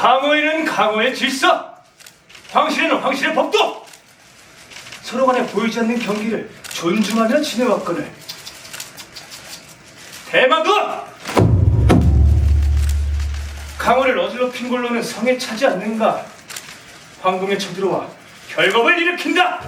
강호에는 강호의 질서, 황실에는 황실의 법도. 서로 간에 보이지 않는 경기를 존중하며 지내왔거늘. 대마도! 강호를 어지럽힌 걸로는 성에 차지 않는가. 황궁에 쳐들어와 결법을 일으킨다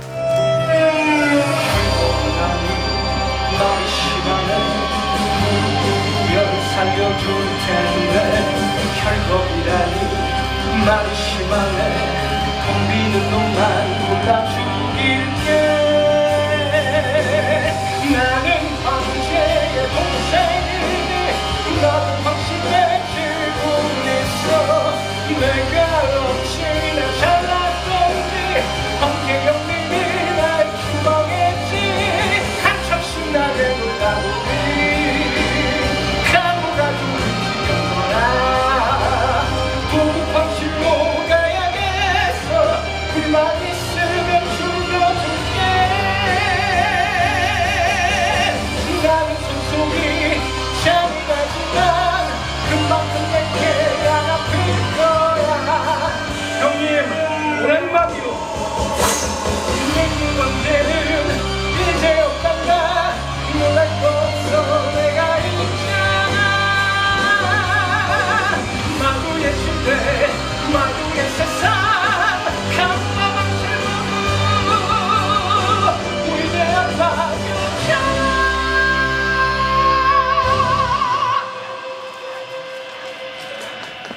난 당신의 길뿐 있어. 내가 Whoa!